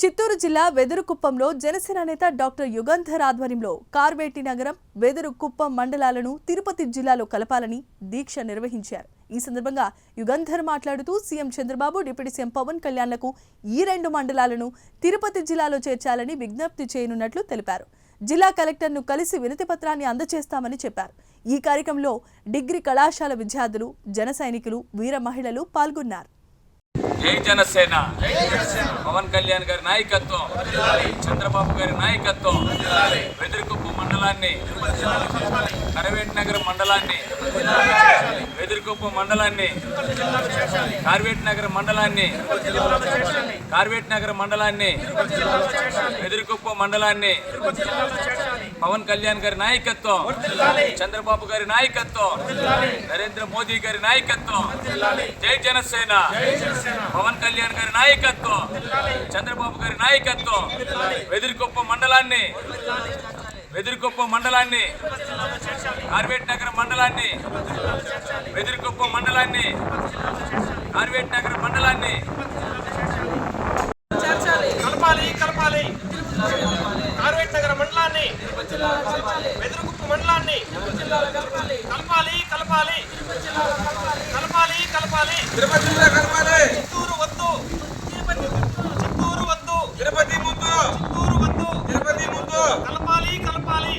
చిత్తూరు జిల్లా వెదురుకుప్పంలో జనసేన నేత డాక్టర్ యుగంధర్ ఆధ్వర్యంలో కార్వేటి నగరం వెదురుకుప్పం మండలాలను తిరుపతి జిల్లాలో కలపాలని దీక్ష నిర్వహించారు. ఈ సందర్భంగా యుగంధర్ మాట్లాడుతూ CM Chandrababu deputy CM Pawan కళ్యాణ్లకు ఈ రెండు మండలాలను తిరుపతి జిల్లాలో చేర్చాలని విజ్ఞప్తి చేయనున్నట్లు తెలిపారు. జిల్లా కలెక్టర్ను కలిసి వినతి పత్రాన్ని అందజేస్తామని చెప్పారు. ఈ కార్యక్రమంలో డిగ్రీ కళాశాల విద్యార్థులు జన సైనికులు వీర మహిళలు పాల్గొన్నారు. జై జనసేన. పవన్ కళ్యాణ్ గారి నాయకత్వం చంద్రబాబు గారి నాయకత్వం వెదురుకుప్పు మండలాన్ని కరవేటి నగర్ మండలాన్ని వెదురుకుప్పు మండలాన్ని కార్వేటి నగర్ మండలాన్ని కార్వేటి నగర్ మండలాన్ని వెదురుకుప్పు మండలాన్ని పవన్ కళ్యాణ్ గారి నాయకత్వం చంద్రబాబు గారి నాయకత్వం నరేంద్ర మోదీ గారి నాయకత్వం. జై జనసేన. పవన్ కళ్యాణ్ గారి నాయకత్వం. చంద్రబాబు గారి నాయకత్వం. వెదిరికొప్ప మండలాన్ని. వెదిరికొప్ప మండలాన్ని. కార్వేట్ నగర మండలాన్ని. వెదిరికొప్ప మండలాన్ని. కార్వేట్ నగర మండలాన్ని కలపాలి కలపాలి కార్వేట్ నగర మండలాన్ని వెదురుగుప్పు మండలాన్ని కలపాలి కలపాలి. కలపాలి కలపాలి. తిరుపతి జిల్లా కలపాలి చిత్తూరు వద్దు చిత్తూరు వద్దు తిరుపతి ముందు చిత్తూరు వద్దు తిరుపతి ముందు కలపాలి కలపాలి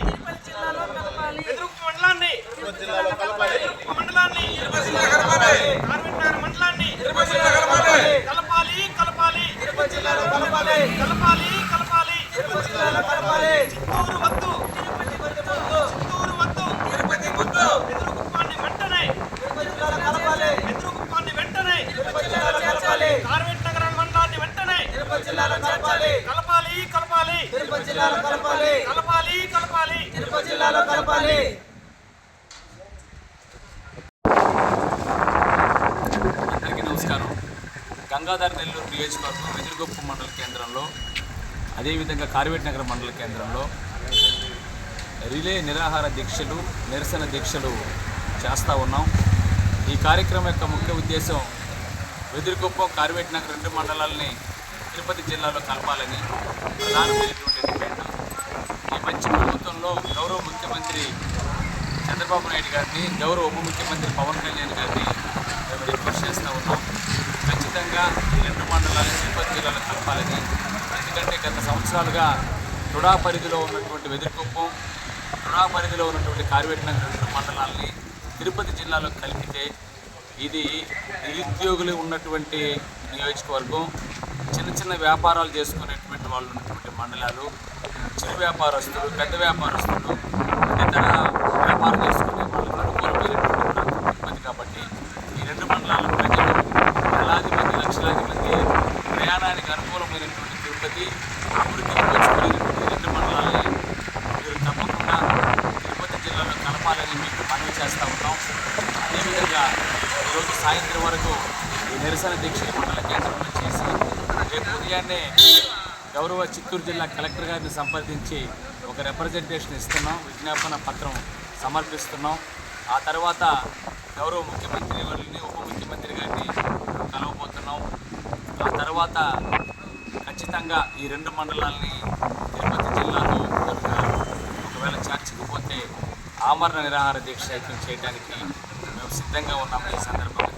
వెదురుగుప్పు మండలాన్ని వెదురుగుప్పు మండలాన్ని తిరుపతి జిల్లా కలపాలి కార్వేట్ నగర మండలాన్ని తిరుపతి జిల్లా కలపాలి కలపాలి కలపాలి తిరుపతి జిల్లాలో కలపాలి కలపాలి కలపాలి తిరుపతి జిల్లాలో కలపాలి చిత్తూరు వద్దు చిత్తూరు వద్దు తిరుపతి ముందు ఎదురుగుప్పాన్ని వెంటనే తిరుపతి జిల్లాలో కలపాలి ఎదురుగుప్పాన్ని వెంటనే తిరుపతి జిల్లాలో కలపాలి కార్వేట్ నగర మండలాన్ని వెంటనే తిరుపతి జిల్లాలో కలపాలి. కలపాలి కలపాలి. తిరుపతి జిల్లాలో కలపాలి. కలపాలి కలపాలి. తిరుపతి జిల్లాలో కలపాలి. అందరికీ నమస్కారం. గంగాధర్ నెల్లూరు నియోజకవర్గం వెదురుగొప్పు మండల కేంద్రంలో అదేవిధంగా కార్వేట్ నగర మండల కేంద్రంలో రిలే నిరాహార దీక్షలు నిరసన దీక్షలు చేస్తూ ఉన్నాం. ఈ కార్యక్రమం యొక్క ముఖ్య ఉద్దేశం వెదురుగొప్పం కార్వేట్ నగర్ రెండు మండలాలని తిరుపతి జిల్లాలో కలపాలని ప్రధానమైనటువంటి డిమాండ్ ఈ మంచి ప్రభుత్వంలో గౌరవ ముఖ్యమంత్రి చంద్రబాబు నాయుడు గారిని గౌరవ ఉప ముఖ్యమంత్రి పవన్ కళ్యాణ్ గారిని మేము రిక్వెస్ట్ చేస్తూ ఉన్నాం. ఖచ్చితంగా ఈ రెండు మండలాలు తిరుపతి జిల్లాలో కలపాలని. ఎందుకంటే గత సంవత్సరాలుగా తుడా పరిధిలో ఉన్నటువంటి వెదురుకుప్పం తుడా పరిధిలో ఉన్నటువంటి కార్వేట్ నగర్ రెండు మండలాల్ని తిరుపతి జిల్లాలో కలిపితే ఇది నిరుద్యోగులు ఉన్నటువంటి నియోజకవర్గం చిన్న చిన్న వ్యాపారాలు చేసుకునేటువంటి వాళ్ళు ఉన్నటువంటి మండలాలు చిరు వ్యాపారస్తులు పెద్ద వ్యాపారస్తులు ఇతర వ్యాపారం చేసుకునే వాళ్ళు అనుకూలమైనటువంటి ప్రాంతం కాబట్టి ఈ రెండు మండలాల ప్రజలు వేలాది మంది లక్షలాది మంది ప్రయాణానికి అనుకూలమైనటువంటి తిరుపతి అభివృద్ధి వచ్చుకునేటువంటి రెండు మండలాలని మీరు తప్పకుండా తిరుపతి జిల్లాలో కలపాలని మీకు మనవి చేస్తూ ఉన్నాం. అదేవిధంగా ఈరోజు సాయంత్రం వరకు ఈ నిరసన దీక్ష మండల కేంద్రంలో చేసి రేపు ఉదయాన్నే గౌరవ చిత్తూరు జిల్లా కలెక్టర్ గారిని సంప్రదించి ఒక రిప్రజెంటేషన్ ఇస్తున్నాం. విజ్ఞాపన పత్రం సమర్పిస్తున్నాం. ఆ తర్వాత గౌరవ ముఖ్యమంత్రి వారిని ఉప ముఖ్యమంత్రి గారిని కలవబోతున్నాం. ఆ తర్వాత ఖచ్చితంగా ఈ రెండు మండలాల్ని తిరుపతి జిల్లాలో ఒకవేళ చేర్చకపోతే ఆమరణ నిరాహార దీక్ష యత్నం చేయడానికి మేము సిద్ధంగా ఉన్నాము ఈ సందర్భంగా